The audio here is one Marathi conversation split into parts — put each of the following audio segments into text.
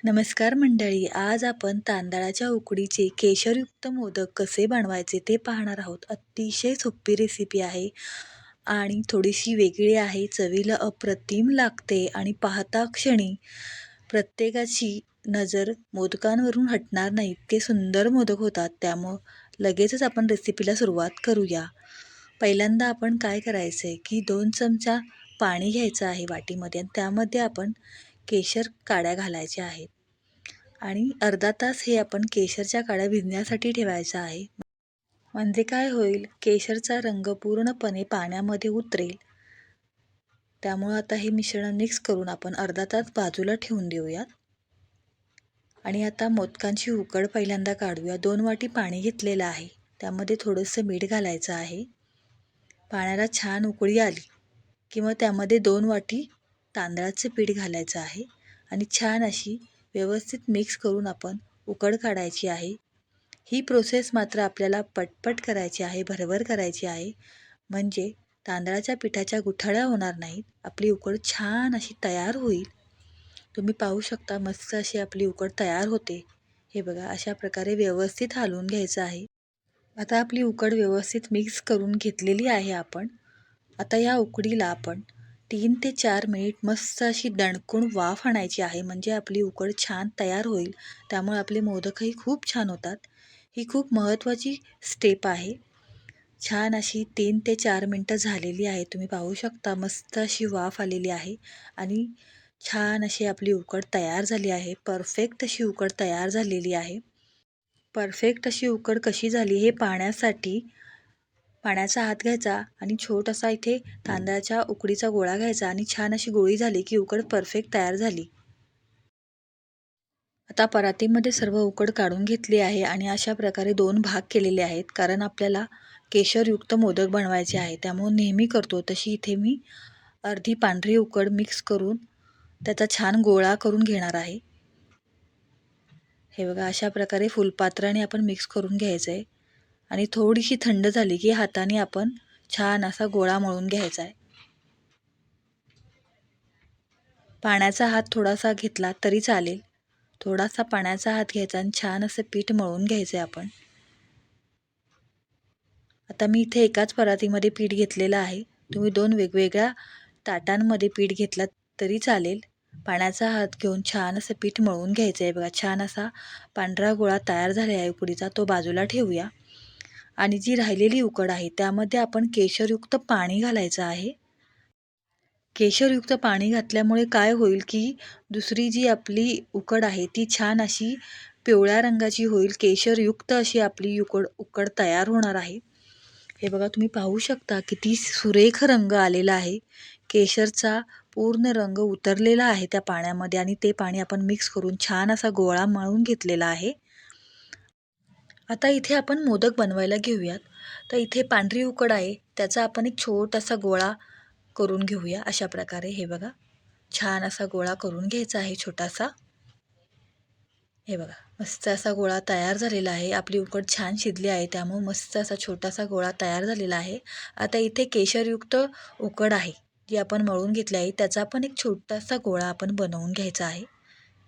नमस्कार मंडळी आज आपण तांदळाच्या उकडीचे केशरयुक्त मोदक कसे बनवायचे ते पाहणार आहोत. अतिशय सोपी रेसिपी आहे आणि थोडीशी वेगळी आहे. चवीला अप्रतिम लागते आणि पाहता क्षणी प्रत्येकाची नजर मोदकांवरून हटणार नाही. इतके सुंदर मोदक होतात. त्यामुळं लगेचच आपण रेसिपीला सुरुवात करूया. पहिल्यांदा आपण काय करायचं आहे की दोन चमचा पाणी घ्यायचं आहे वाटीमध्ये आणि त्यामध्ये आपण केशर काड्या घालायच्या आहेत. आणि अर्धा तास हे आपण केशरच्या काड्या भिजण्यासाठी ठेवायचं आहे. म्हणजे काय होईल? केशरचा रंग पूर्णपणे पाण्यामध्ये उतरेल. त्यामुळं आता हे मिश्रण मिक्स करून आपण अर्धा तास बाजूला ठेवून देऊयात. आणि आता मोदकांची उकड पहिल्यांदा काढूया. दोन वाटी पाणी घेतलेलं आहे. त्यामध्ये थोडंसं मीठ घालायचं आहे. पाण्याला छान उकळी आली. किंवा त्यामध्ये दोन वाटी तांदळाचं पीठ घालायचं आहे आणि छान अशी व्यवस्थित मिक्स करून आपण उकड काढायची आहे. ही प्रोसेस मात्र आपल्याला पटपट करायची आहे भरभर करायची आहे. म्हणजे तांदळाच्या पिठाच्या गुठळ्या होणार नाहीत आपली उकड छान अशी तयार होईल. तुम्ही पाहू शकता मस्त अशी आपली उकड तयार होते. हे बघा अशा प्रकारे व्यवस्थित हलवून घ्यायचं आहे. आता आपली उकड व्यवस्थित मिक्स करून घेतलेली आहे आपण. आता या उकडीला आपण तीन ते चार मिनिट मस्त अशी दणकून वाफ आणायची आहे म्हणजे आपली उकड छान तयार होईल. त्यामुळे आपले मोदकही खूप छान होतात. ही खूप महत्त्वाची स्टेप आहे. छान अशी तीन ते चार मिनटं झालेली आहे तुम्ही पाहू शकता मस्त अशी वाफ आलेली आहे आणि छान अशी आपली उकड तयार झाली आहे. परफेक्ट अशी उकड तयार झालेली आहे. परफेक्ट अशी उकड कशी झाली हे पाहण्यासाठी पाण्याचा हात घ्यायचा आणि छोटासा इथे तांदळाच्या उकडीचा गोळा घ्यायचा आणि छान अशी गोळी झाली की उकड परफेक्ट तयार झाली. आता परातीमध्ये सर्व उकड काढून घेतली आहे आणि अशा प्रकारे दोन भाग केलेले आहेत. कारण आपल्याला केशरयुक्त मोदक बनवायचे आहे. त्यामुळे नेहमी करतो. तशी इथे मी अर्धी पांढरी उकड मिक्स करून त्याचा छान गोळा करून घेणार आहे. हे बघा अशा प्रकारे फुलपात्राने आपण मिक्स करून घ्यायचं आहे आणि थोडीशी थंड झाली की हाताने आपण छान असा गोळा मळून घ्यायचा आहे. पाण्याचा हात थोडासा घेतला तरी चालेल. थोडासा पाण्याचा हात घ्यायचा आणि छान असं पीठ मळून घ्यायचं आहे आपण. आता मी इथे एकाच परातीमध्ये पीठ घेतलेलं आहे. तुम्ही दोन वेगवेगळ्या ताटांमध्ये पीठ घेतलात तरी चालेल. पाण्याचा हात घेऊन छान असं पीठ मळून घ्यायचं आहे बघा. छान असा पांढरा गोळा तयार झाला आहे. उकडीचा तो बाजूला ठेवूया. आणि जी राहिलेली उकड आहे त्यामध्ये आपण केशरयुक्त पाणी घालायचं आहे. केशरयुक्त पाणी घातल्यामुळे काय होईल की दुसरी जी आपली उकड आहे ती छान अशी पिवळ्या रंगाची होईल. केशरयुक्त अशी आपली उकड उकड तयार होणार आहे. हे बघा तुम्ही पाहू शकता किती सुरेख रंग आलेला आहे. केशरचा पूर्ण रंग उतरलेला आहे त्या पाण्यामध्ये आणि ते पाणी आपण मिक्स करून छान असा गोळा मळून घेतलेला आहे. आता इथे आपण मोदक बनवायला घेऊयात. तर इथे पांढरी उकड आहे. त्याचा आपण एक छोटासा गोळा करून घेऊया. अशा प्रकारे हे बघा. छान असा गोळा करून घ्यायचा आहे छोटासा. हे बघा. मस्त असा गोळा तयार झालेला आहे. आपली उकड छान शिजली आहे. त्यामुळे मस्त असा छोटासा गोळा तयार झालेला आहे. आता इथे केशरयुक्त उकड आहे. जी आपण मळून घेतली आहे. त्याचा पण एक छोटासा गोळा आपण बनवून घ्यायचा आहे.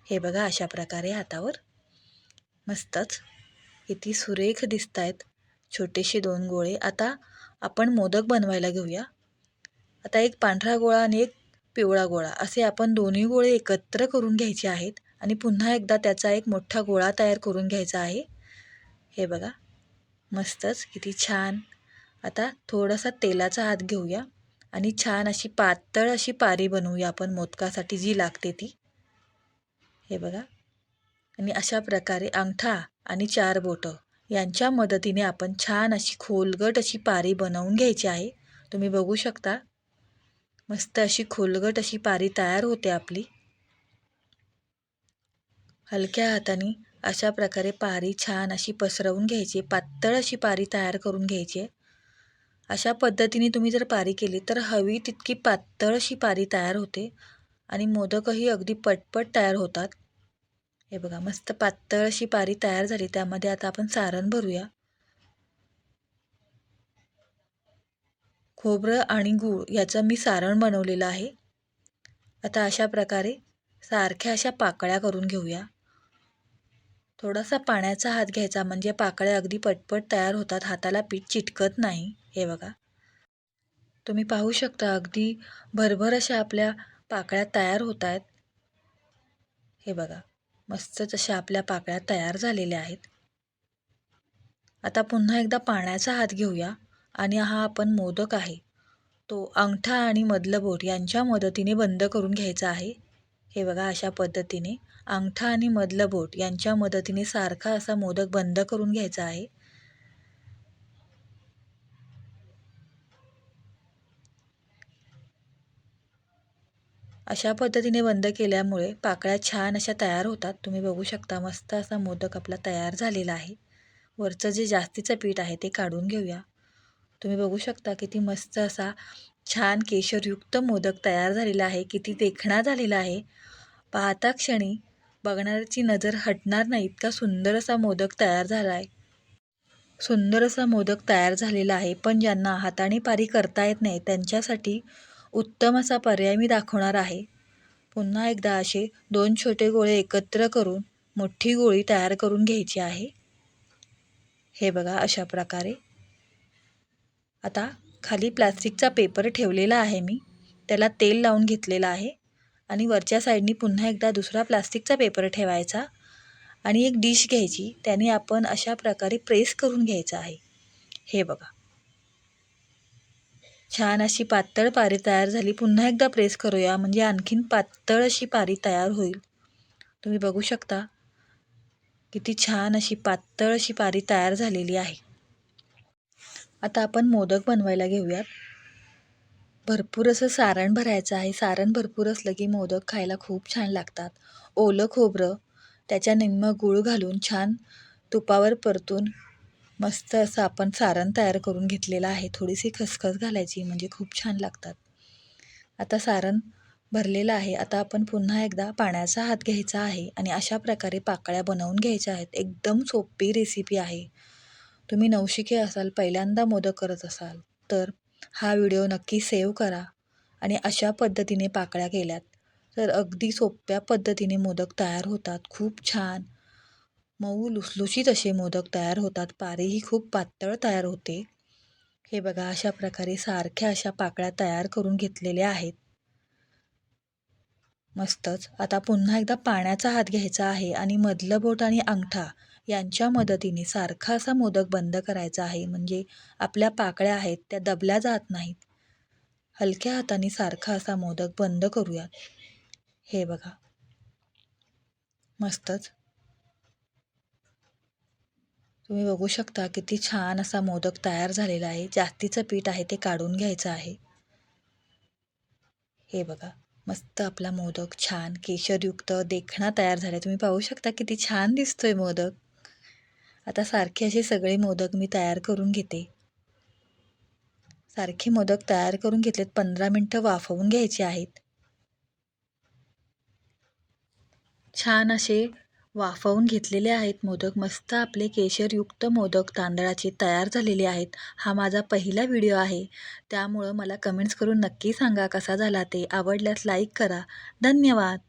हे बघा अशा प्रकारे हातावर. मस्तच. किती सुरेख दिसत आहेत छोटेसे दोन गोळे. आता आपण मोदक बनवायला घेऊया. आता एक पांढरा गोळा आणि एक पिवळा गोळा. असे आपण दोन्ही गोळे एकत्र करून घ्यायचे आहेत आणि पुन्हा एकदा त्याचा एक मोठा गोळा तयार करून घ्यायचा आहे. हे बघा. मस्तच. किती छान. आता थोडासा तेलाचा हात घेऊया आणि छान अशी पातळ अशी पारी बनवूया आपण मोदकासाठी जी लागते ती. हे बघा. आणि अशा प्रकारे अंगठा आणि चार बोटं. यांच्या मदतीने आपण छान अशी खोलगट अशी पारी बनवून घ्यायची आहे. तुम्ही बघू शकता. मस्त अशी खोलगट अशी पारी तयार होते आपली. हलक्या हाताने अशा प्रकारे पारी छान अशी पसरवून घ्यायची. पातळ अशी पारी तयार करून घ्यायची. अशा पद्धतीने तुम्ही जर पारी केली तर हवी तितकी पातळ अशी पारी तयार होते. आणि मोदकही अगदी पटपट तयार होतात. हे बघा मस्त पातळ अशी पारी तयार झाली. त्यामध्ये आता आपण सारण भरूया. खोबरं आणि गूळ याचं मी सारण बनवलेलं आहे. आता अशा प्रकारे सारख्या अशा पाकळ्या करून घेऊया. थोडासा पाण्याचा हात घ्यायचा म्हणजे पाकळ्या अगदी पटपट तयार होतात. हाताला पीठ चिटकत नाही. हे बघा. तुम्ही पाहू शकता अगदी भरभर अशा आपल्या पाकळ्या तयार होत आहेत. हे बघा. मस्त जशा आपल्या पाकळ्या तयार झालेल्या आहेत. आता पुन्हा एकदा पाण्याचा हात घेऊया आणि हा आपण मोदक आहे. तो अंगठा आणि मधलं बोट यांच्या मदतीने बंद करून घ्यायचा आहे. हे बघा अशा पद्धतीने अंगठा आणि मधलं बोट यांच्या मदतीने सारखा असा मोदक बंद करून घ्यायचा आहे. अशा पद्धतीने बंद केल्यामुळे पाकळ्या छान अशा तयार होतात. तुम्ही बघू शकता मस्त असा मोदक आपला तयार झालेला आहे. वरचं जे जास्तीचं पीठ आहे ते काढून घेऊया. तुम्ही बघू शकता किती मस्त असा छान केशरयुक्त मोदक तयार झालेला आहे किती देखणा झालेला आहे. पाहता क्षणी बघणाऱ्याची नजर हटणार नाही इतका सुंदर असा मोदक तयार झाला आहे सुंदर असा मोदक तयार झालेला आहे पण ज्यांना हाताने पारी करता येत नाही त्यांच्यासाठी उत्तम असा पर्याय मी दाखवणार आहे. पुन्हा एकदा असे दोन छोटे गोळे एकत्र करून मोठी गोळी तयार करून घ्यायची आहे. हे बघा अशा प्रकारे. आता खाली प्लास्टिकचा पेपर ठेवलेला आहे मी. त्याला तेल लावून घेतलेलं आहे. आणि वरच्या साईडनी पुन्हा एकदा दुसरा प्लास्टिकचा पेपर ठेवायचा. आणि एक डिश घ्यायची. त्याने आपण अशा प्रकारे प्रेस करून घ्यायचं आहे. हे बघा. छान अशी पातळ पारी तयार झाली. पुन्हा एकदा प्रेस करूया. म्हणजे आणखीन पातळ अशी पारी तयार होईल. तुम्ही बघू शकता. किती छान अशी पातळ अशी पारी तयार झालेली आहे. आता आपण मोदक बनवायला घेऊयात. भरपूर असं सारण भरायचं आहे. सारण भरपूर असलं की मोदक खायला खूप छान लागतात. ओलं खोबरं त्याच्या निम्म गूळ घालून छान तुपावर परतून मस्त असं आपण सारण तयार करून घेतलेलं आहे. थोडीशी खसखस घालायची म्हणजे खूप छान लागतात. आता सारण भरलेलं आहे. आता आपण पुन्हा एकदा पाण्याचा हात घ्यायचा आहे आणि अशा प्रकारे पाकळ्या बनवून घ्यायच्या आहेत. एकदम सोपी रेसिपी आहे. तुम्ही नवशिके असाल पहिल्यांदा मोदक करत असाल तर हा व्हिडिओ नक्की सेव्ह करा आणि अशा पद्धतीने पाकळ्या केल्यात. तर अगदी सोप्या पद्धतीने मोदक तयार होतात. खूप छान. मऊ लुसलुशीत असे मोदक तयार होतात. पारेही खूप पातळ तयार होते. हे बघा अशा प्रकारे सारख्या अशा पाकळ्या तयार करून घेतलेल्या आहेत. मस्तच. आता पुन्हा एकदा पाण्याचा हात घ्यायचा आहे आणि मधलं बोट आणि अंगठा यांच्या मदतीने सारखा असा मोदक बंद करायचा आहे. म्हणजे आपल्या पाकळ्या आहेत त्या दबल्या जात नाहीत. हलक्या हाताने सारखा असा मोदक बंद करूयात. हे बघा. मस्तच. तुम्ही बघू शकता किती छान असा मोदक तयार झालेला आहे. जास्तीचं पीठ आहे ते काढून घ्यायचं आहे. हे बघा मस्त आपला मोदक छान केशरयुक्त देखणा तयार झाला तुम्ही पाहू शकता किती छान दिसतोय मोदक. आता सारखे असे सगळे मोदक मी तयार करून घेते. सारखे मोदक तयार करून घेतलेत पंधरा मिनटं वाफवून घ्यायचे आहेत. छान असे वाफवून घेतलेले आहेत मोदक. मस्त आपले केशरयुक्त मोदक तांदळाचे तयार झालेले आहेत. हा माझा पहिला व्हिडिओ आहे. त्यामुळं मला कमेंट्स करून नक्की सांगा कसा झाला ते. आवडल्यास लाईक करा. धन्यवाद.